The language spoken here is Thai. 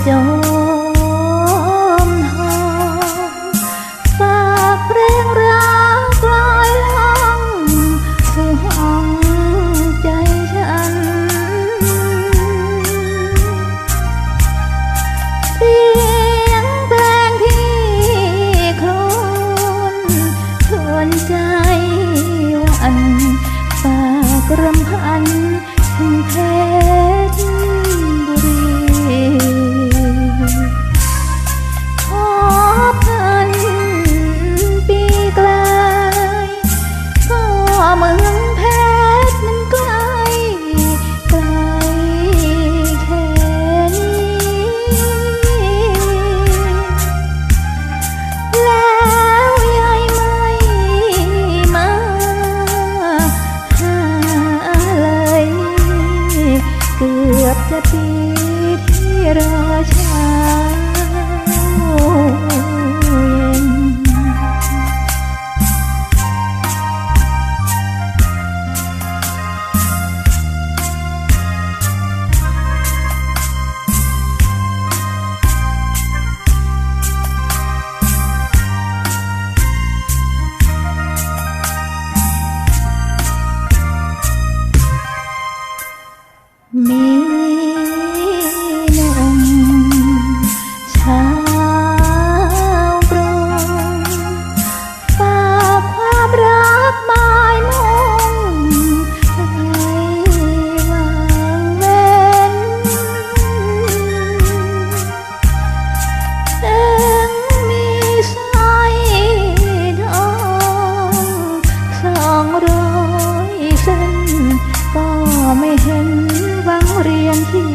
กระโจมทองฝากเพลงรักกลอยล่องสู่ห้องใจฉัน เสียงเพลงที่ครวญชวนใจวันฝากรำพันถึงเพช จะปีที่รอเช้าเย็นมี องร้อยเส้น ก็ไม่เห็นวังเรียนที่